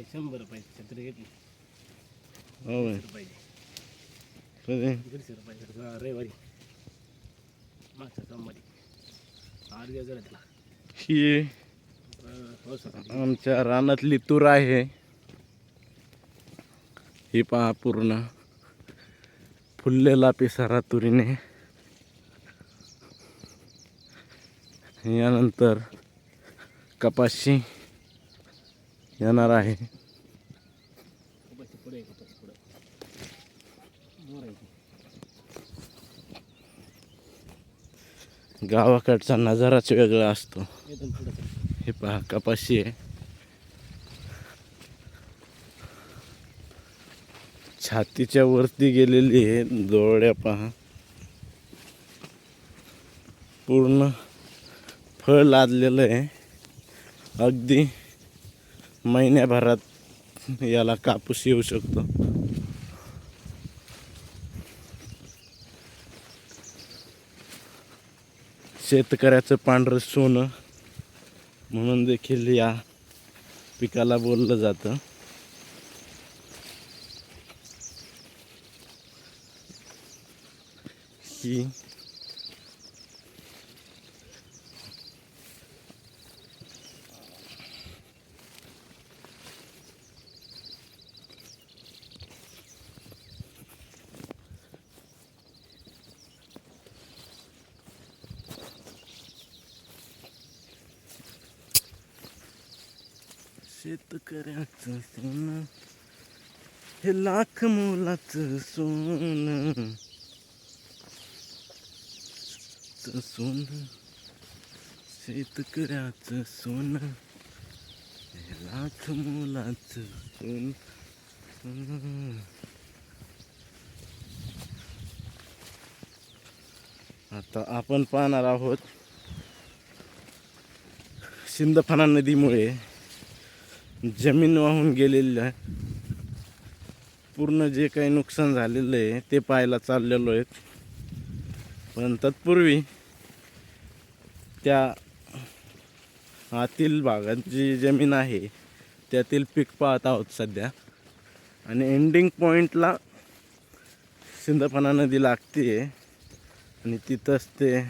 ते शंभर छत्री घेतली. हो बाई. दीडशे कधी हा, रविवारी. मागच्या सोमवारी. आठ दिवस झाले त्याला. ही अं, पावसासाठी आमच्या रानातली तूर आहे. ही पहा पूर्ण. फुललेला पिसारा तुरीने. यानंतर कपाशी येणार आहे कपाशी पुढे आहे, कपाशी पुढे मोर आहे ती. गावाकडचा नजाराच वेगळा असतो. हे पहा कपाशी आहे. छातीच्या वरती गेलेली आहे दोरड्या पहा. पूर्ण फळ लादलेलं आहे. अगदी महिन्याभरात याला कापूस येऊ शकतो. शेतकऱ्याचं पांढरं सोनं म्हणून देखील या पिकाला बोललं जातं. ही करायचं सोनं हे लाख मोलाचं सोनं. सोनं शेतकऱ्याचं सोनं हे लाख मोलाचं सोनं. आता आपण पाहणार आहोत शिंदफणा नदीमुळे. जमीन वाहून गेलेलं आहे. पूर्ण जे काही नुकसान झालेलं आहे ते पाहायला चाललेलो आहेत पण तत्पूर्वी त्या आतील भागात जी जमीन आहे त्यातील पीक पाहत आहोत सध्या. आणि एंडिंग पॉईंटला सिंदफणा नदी लागते आणि तिथंच ते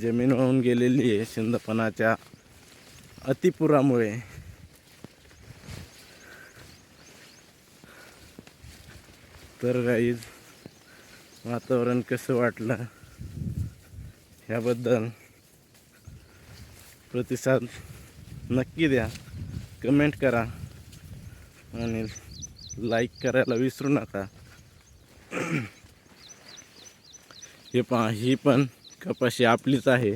जमीन वाहून गेलेली आहे सिंदफणाच्या अतिपुरामुळे. तर गाईज वातावरण कसं वाटलं? ह्याबद्दल प्रतिसाद नक्की द्या. कमेंट करा. आणि लाईक करायला विसरू नका. हे पहा ही पण कपाशी आपलीच आहे.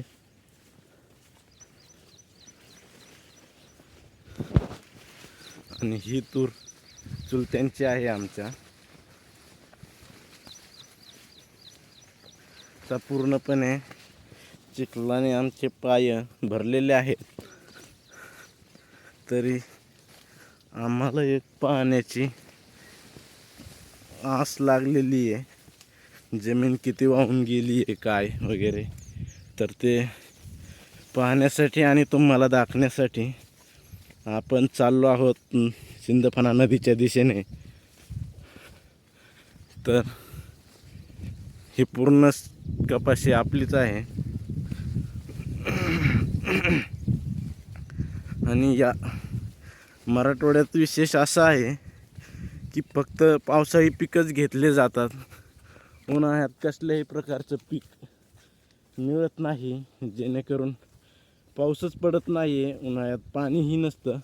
आणि ही तूर चुलत्यांची आहे आमच्या. चा पूर्णपणे चिखलाने आमचे पाय भरलेले आहेत. तरी आम्हाला एक पाहण्याची आस लागलेली आहे. जमीन किती वाहून गेली आहे काय वगैरे. तर ते पाहण्यासाठी आणि तुम्हाला दाखवण्यासाठी आपण चाललो आहोत सिंदफणा नदीच्या दिशेने. तर ही पूर्ण कपाशी आपलीच आहे. आणि या मराठवाड्यात विशेष असा आहे की फक्त पावसाळी पिकच घेतले जातात. उन्हाळ्यात कसल्याही प्रकारचं पीक मिळत नाही. जेणेकरून पाऊसच पडत नाही आहे उन्हाळ्यात पाणीही नसतं.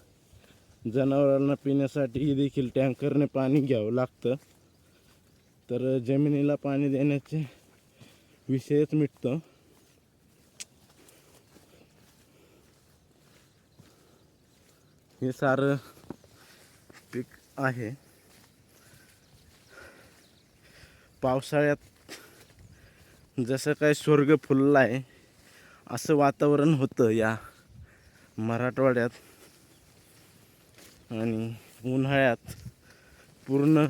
जनावरांना पिण्यासाठी देखील टँकरने पाणी घ्यावं लागतं. तर जमिनीला पाणी देण्याचे विषयच मिटतं. हे सारं पीक आहे. पावसाळ्यात जसं काय स्वर्ग फुलला आहे असं वातावरण होतं या मराठवाड्यात. आणि उन्हाळ्यात पूर्ण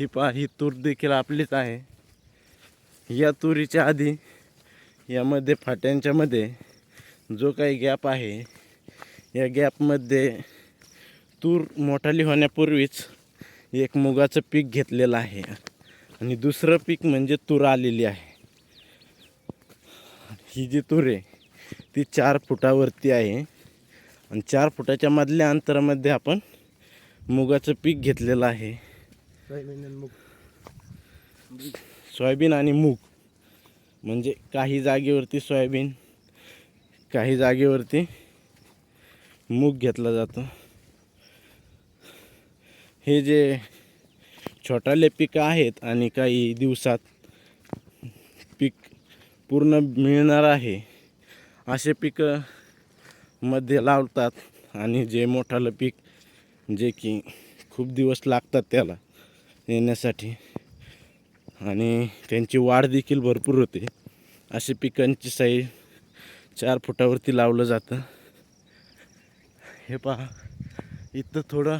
ही पा ही तूर देखील आपलीच आहे. या तुरीच्या आधी यामध्ये फाट्यांच्यामध्ये जो काही गॅप आहे या गॅपमध्ये तूर मोठाली होण्यापूर्वीच एक मुगाचं पीक घेतलेलं आहे. आणि दुसरं पीक म्हणजे तूर आलेली आहे. ही जी तूर आहे ती चार फुटावरती आहे. आणि चार फुटाच्या मधल्या अंतरामध्ये आपण मुगाचं पीक घेतलेलं आहे. सोयाबीन आणि मूग. म्हणजे काही जागेवरती सोयाबीन काही जागेवरती मूग घेतला जातो. हे जे छोटाले पिकं आहेत आणि काही दिवसात पीक पूर्ण मिळणार आहे असे पिकं मध्ये लावतात आणि जे मोठालं पीक जे की खूप दिवस लागतात त्याला येण्यासाठी. आणि त्यांची वाढ देखील भरपूर होते. असे पिकांची साईज चार फुटावरती लावलं जातं. हे पहा इथं थोडं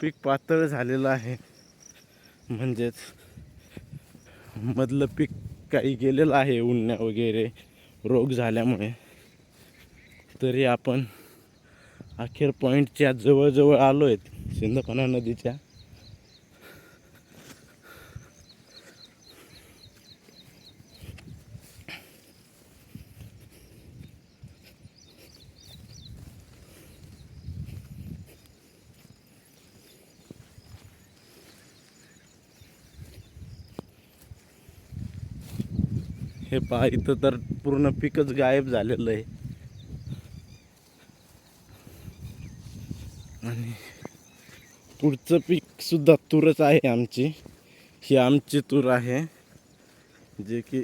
पीक पातळ झालेलं आहे. म्हणजेच मधलं पीक काही गेलेलं आहे उन्ह्या वगैरे रोग झाल्यामुळे. तरी आपण अखेर पॉईंटच्या जवळजवळ आलो आहेत सिंधपणा नदीच्या. हे पहा इथं तर पूर्ण पिकच गायब झालेलं आहे. आणि पुढचं पीकसुद्धा तूरच आहे आमची. ही आमची तूर आहे जे की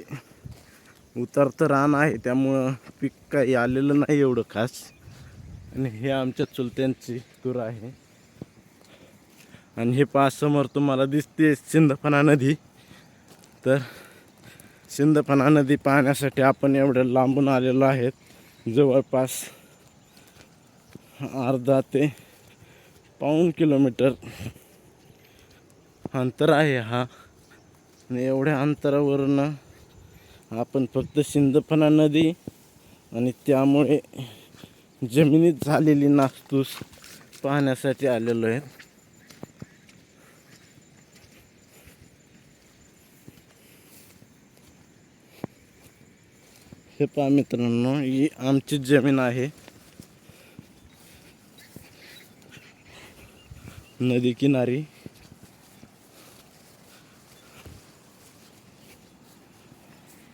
उतरतं रान आहे त्यामुळं पीक काही आलेलं नाही एवढं खास. आणि हे आमच्या चुलत्यांची तूर आहे. आणि हे पहा समोर तुम्हाला दिसते सिंदफणा नदी. तर सिंदफणा नदी पाहण्यासाठी आपण एवढ्या लांबून आलेलो आहेत. जवळपास अर्धा ते पाऊण किलोमीटर अंतर आहे हा. आणि एवढ्या अंतरावरून आपण फक्त सिंदफणा नदी आणि त्यामुळे जमिनीत झालेली नासतूस पाहण्यासाठी आलेलो आहे हे पहा मित्रांनो ही आमची जमीन आहे. नदी किनारी.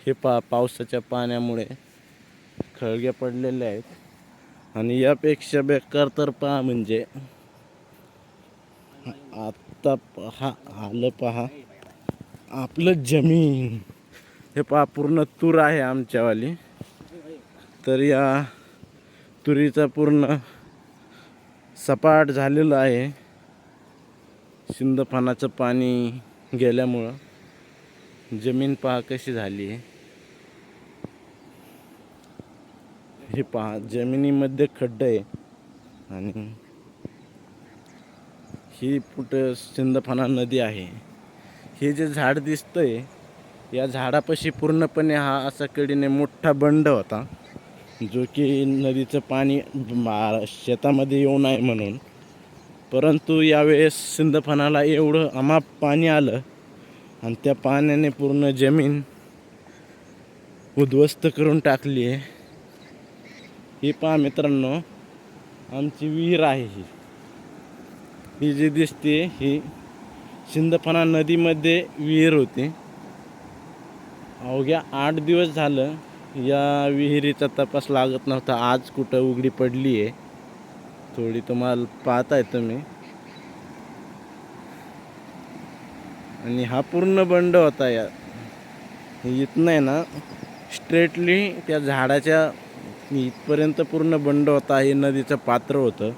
हे पा पावसाच्या पाण्यामुळे खळगे पडलेले आहेत. आणि यापेक्षा बेकार तर पहा म्हणजे आत्ता पहा आलं पहा आपलं जमीन. हे पहा पूर्ण तूर आहे आमच्यावाली. तर या तुरीचा पूर्ण सपाट झालेलं आहे. शिंदफानाचं पाणी गेल्यामुळं जमीन पहा कशी झाली आहे. हे पहा जमिनीमध्ये खड्डे आहे. आणि ही पुट शिंदफाना नदी आहे. हे जे झाड दिसतंय या झाडापाशी पूर्णपणे हा असा कडीने मोठा बंड होता जो की नदीचं पाणी मा- शेतामध्ये येऊ नये म्हणून. परंतु यावेळेस सिंदफणाला एवढं अमाप पाणी आलं आणि त्या पाण्याने पूर्ण जमीन उद्ध्वस्त करून टाकली आहे. ही पहा मित्रांनो आमची विहीर आहे ही. ही जी दिसते ही सिंदफणा नदीमध्ये विहीर होती. अवघ्या आठ दिवस झालं या विहिरीचा तपास लागत नव्हता. आज कुठं उघडी पडली आहे थोडी तुम्हाला पाहताय तुम्ही. आणि हा पूर्ण बंड होता या. इथनं आहे ना स्ट्रेटली त्या झाडाच्या इथपर्यंत पूर्ण बंड होता. हे नदीचं पात्र होतं.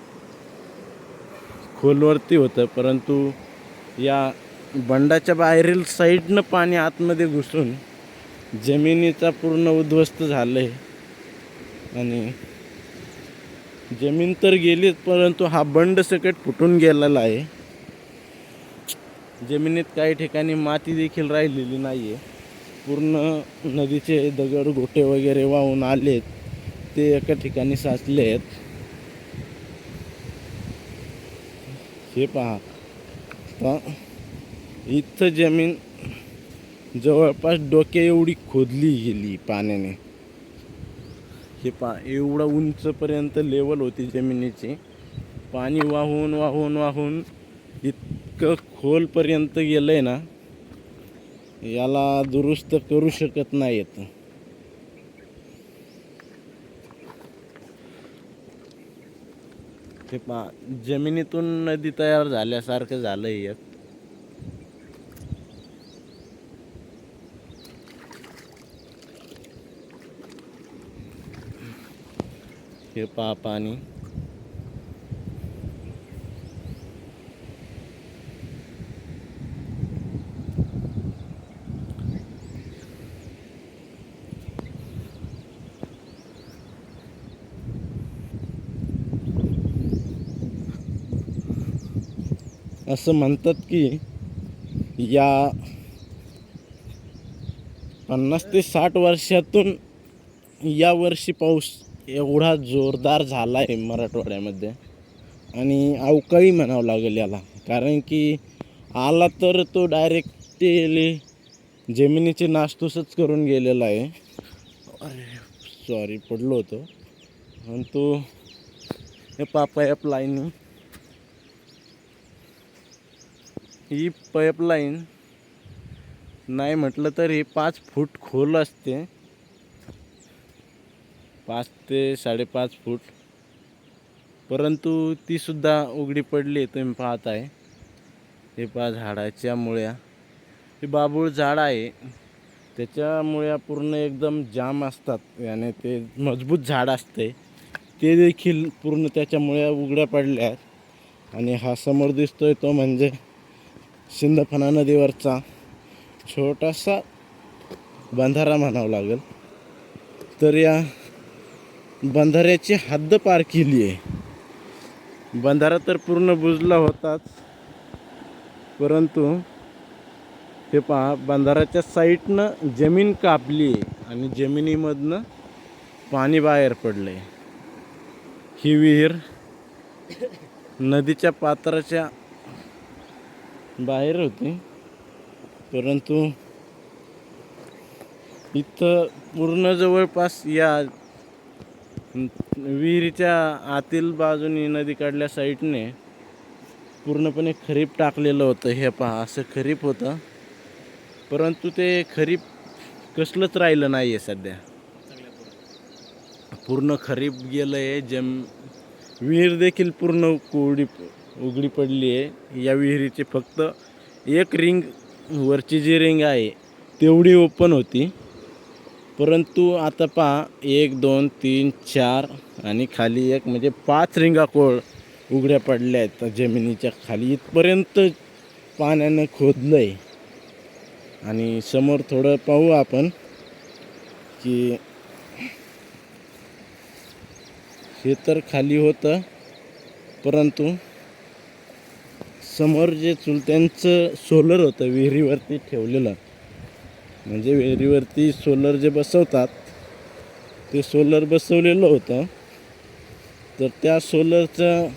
खोलवरती होतं परंतु या बंडाच्या बाहेरील साईडनं पाणी आतमध्ये घुसून जमिनीचा पूर्ण उद्ध्वस्त झालं आहे आणि जमीन तर गेलीच परंतु हा बंड सकट फुटून गेलेला आहे. जमिनीत काही ठिकाणी माती देखील राहिलेली नाही आहे पूर्ण नदीचे दगड गोटे वगैरे वाहून आलेत. ते एका ठिकाणी साचले आहेत. हे पहा. इथं जमीन जवळपास डोके एवढी खोदली गेली पाण्याने. हे पा एवढा उंचपर्यंत लेवल होती जमिनीची. पाणी वाहून वाहून वाहून इतकं खोलपर्यंत गेलं आहे ना याला दुरुस्त करू शकत नाहीत. हे पा जमिनीतून नदी तयार झाल्यासारखं झालं एक हे पहा पाणी. असं म्हणतात की या पन्नास ते साठ वर्षातून या वर्षी पाऊस एवढा जोरदार झाला आहे मराठवाड्यामध्ये. आणि अवकाळी म्हणावं लागेल याला. कारण की आला तर तो डायरेक्ट ते जमिनीची नासतूसच करून गेलेला आहे. अरे सॉरी पडलो होतो. आणि तो हे पापा लाईनी ही पाईपलाईन नाही म्हटलं तर हे पाच फूट खोल असते. पाच ते साडेपाच फूट. परंतु तीसुद्धा उघडी पडली आहे तुम्ही पाहत आहे. हे पहा झाडाच्या मुळ्या. हे बाबूळ झाड आहे. त्याच्या मुळ्या पूर्ण एकदम जाम असतात. याने ते मजबूत झाड असते. ते देखील पूर्ण त्याच्या मुळ्या उघड्या पडल्या आहेत. आणि हा समोर दिसतोय तो म्हणजे शिंदफणा नदीवरचा छोटासा बंधारा म्हणावा लागेल. तर या बंधाऱ्याची हद्द पार केली आहे. बंधारा तर पूर्ण बुजला होताच. परंतु हे पहा बंधाराच्या साईडनं जमीन कापली आहे आणि जमिनीमधनं पाणी बाहेर पडलं आहे ही विहीर नदीच्या पात्राच्या बाहेर होती. परंतु इथं पूर्ण जवळपास या विहिरीच्या आतील बाजूनी नदीकडल्या साईडने पूर्णपणे खरीप टाकलेलं होतं. हे पहा असं खरीप होतं. परंतु ते खरीप कसलंच राहिलं नाही आहे सध्या. पूर्ण खरीप गेलं आहे जम विहीर देखील पूर्ण कोवडी उघडी पडली आहे या विहिरीची फक्त एक रिंग वरची जी रिंग आहे तेवढी ओपन होती. परंतु आता पहा एक दोन तीन चार आणि खाली एक म्हणजे पाच रिंगा कोळ उघड्या पडल्या आहेत. जमिनीच्या खाली इथपर्यंत पाण्यानं खोदलं आहे आणि समोर थोडं पाहू आपण की हे तर खाली होतं परंतु समोर जे चुलत्यांचं सोलर होतं विहिरीवरती ठेवलेलं म्हणजे विहिरीवरती सोलर जे बसवतात ते सोलर बसवलेलं होतं. तर त्या सोलरचं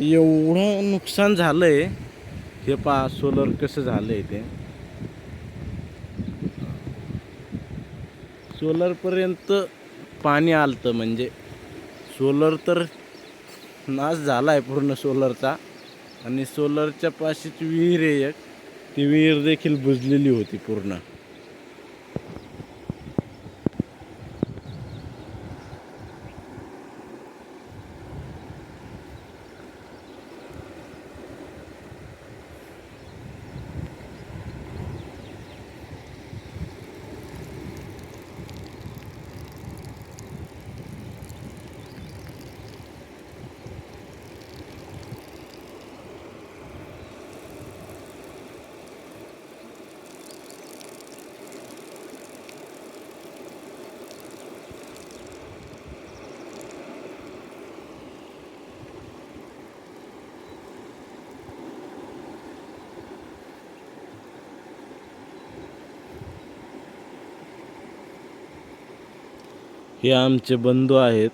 एवढं नुकसान झालं आहे हे पहा सोलर कसं झालं आहे ते. सोलरपर्यंत पाणी आलतं म्हणजे सोलर तर नाश झाला आहे पूर्ण सोलरचा. आणि सोलरच्या पाशीची विहीर आहे एक. ती विहीर देखील बुजलेली होती पूर्ण. हे आमचे बंधू आहेत.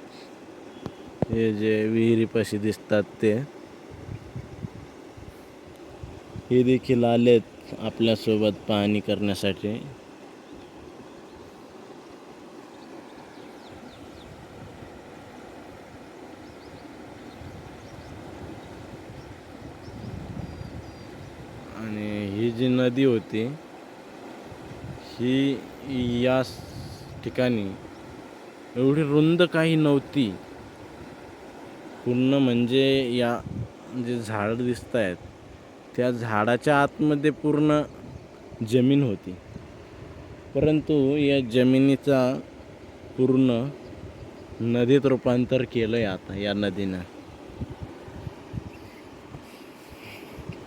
हे जे विहिरीपाशी दिसतात ते. हे देखील आलेत आपल्यासोबत पाहणी करण्यासाठी. आणि ही जी नदी होती ही या ठिकाणी एवढी रुंद काही नव्हती. पूर्ण म्हणजे या जे झाडं दिसत आहेत त्या झाडाच्या आतमध्ये पूर्ण जमीन होती. परंतु या जमिनीचा पूर्ण नदीत रूपांतर केलं आहे आता या नदीनं.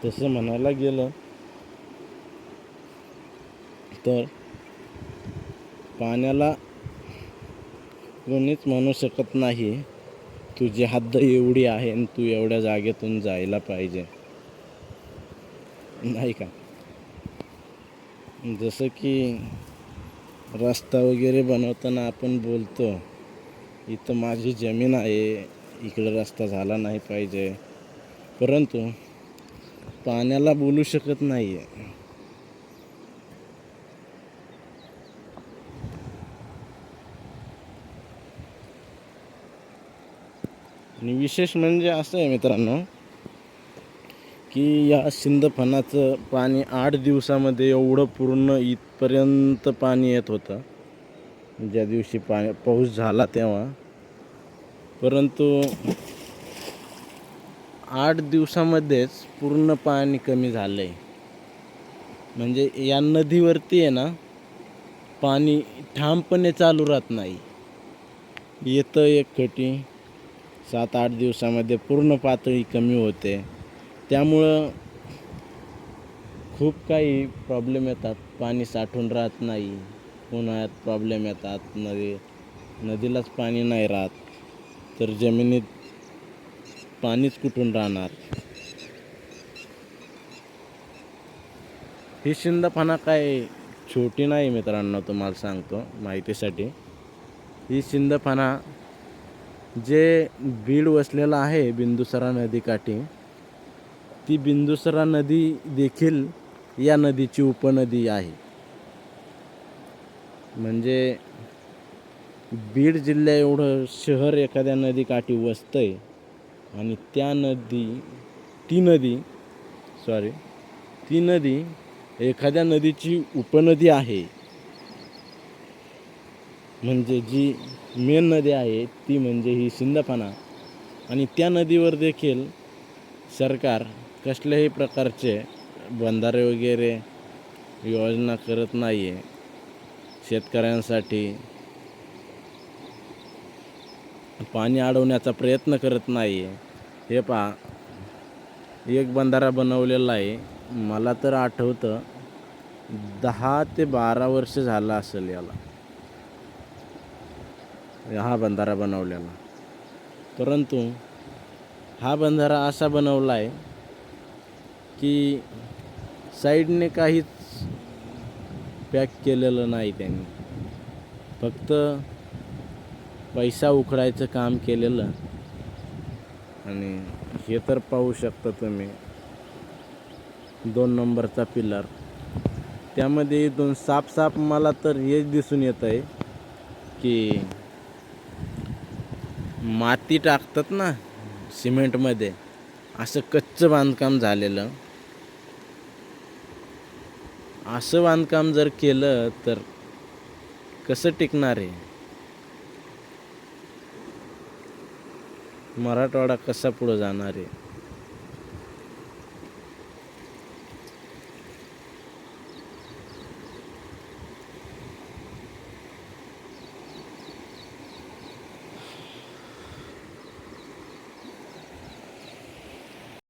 तसं म्हणायला गेलं तर पाण्याला कोणीच म्हणू शकत नाही तुझी हद्द एवढी आहे आणि तू एवढ्या जागेतून जायला पाहिजे. नाही का? जसं की रस्ता वगैरे बनवताना आपण बोलतो इथं माझी जमीन आहे इकडं रस्ता झाला नाही पाहिजे. परंतु पाण्याला बोलू शकत नाही आहे आणि विशेष म्हणजे असं आहे मित्रांनो की या सिंदफणाचं पाणी आठ दिवसामध्ये एवढं पूर्ण इथपर्यंत पाणी येत होतं. ज्या दिवशी पाणी पाऊस झाला तेव्हा. परंतु आठ दिवसामध्येच पूर्ण पाणी कमी झालं आहे म्हणजे या नदीवरती आहे ना पाणी ठामपणे चालू राहत नाही. येतं एक खटी सात आठ दिवसामध्ये पूर्ण पातळी कमी होते. त्यामुळं खूप काही प्रॉब्लेम येतात. पाणी साठून राहत नाही. उन्हाळ्यात प्रॉब्लेम येतात. नदी नदीलाच पाणी नाही राहत. तर जमिनीत पाणीच कुठून राहणार? ही शिंदफाना काय छोटी नाही मित्रांनो तुम्हाला सांगतो माहितीसाठी. ही शिंदफाना जे बीड वसलेलं आहे बिंदुसरा नदीकाठी ती बिंदुसरा नदी देखील या नदीची उपनदी आहे. म्हणजे बीड जिल्ह्या एवढं शहर एखाद्या नदीकाठी वसतं आहे आणि त्या नदी ती नदी सॉरी ती नदी एखाद्या नदीची उपनदी आहे. म्हणजे जी मेन नदी आहे ती म्हणजे ही सिंदफणा आणि त्या नदीवर देखील सरकार कसल्याही प्रकारचे बंधारे वगैरे योजना करत नाही आहे शेतकऱ्यांसाठी पाणी अडवण्याचा प्रयत्न करत नाही आहे हे पहा एक बंधारा बनवलेला आहे. मला तर आठवतं दहा ते बारा वर्ष झालं असेल याला. हा बंधारा बनवलेला. परंतु हा बंधारा असा बनवला आहे की साईडने काहीच पॅक केलेलं नाही त्यांनी. फक्त पैसा उखडायचं काम केलेलं. आणि हे तर पाहू शकता तुम्ही दोन नंबरचा पिलर त्यामध्ये दोन साप साप मला तर हेच दिसून येत आहे की माती टाकतात ना सिमेंटमध्ये. असं कच्चं बांधकाम झालेलं. असं बांधकाम जर केलं तर कसं टिकणार आहे मराठवाडा कसा पुढं जाणार आहे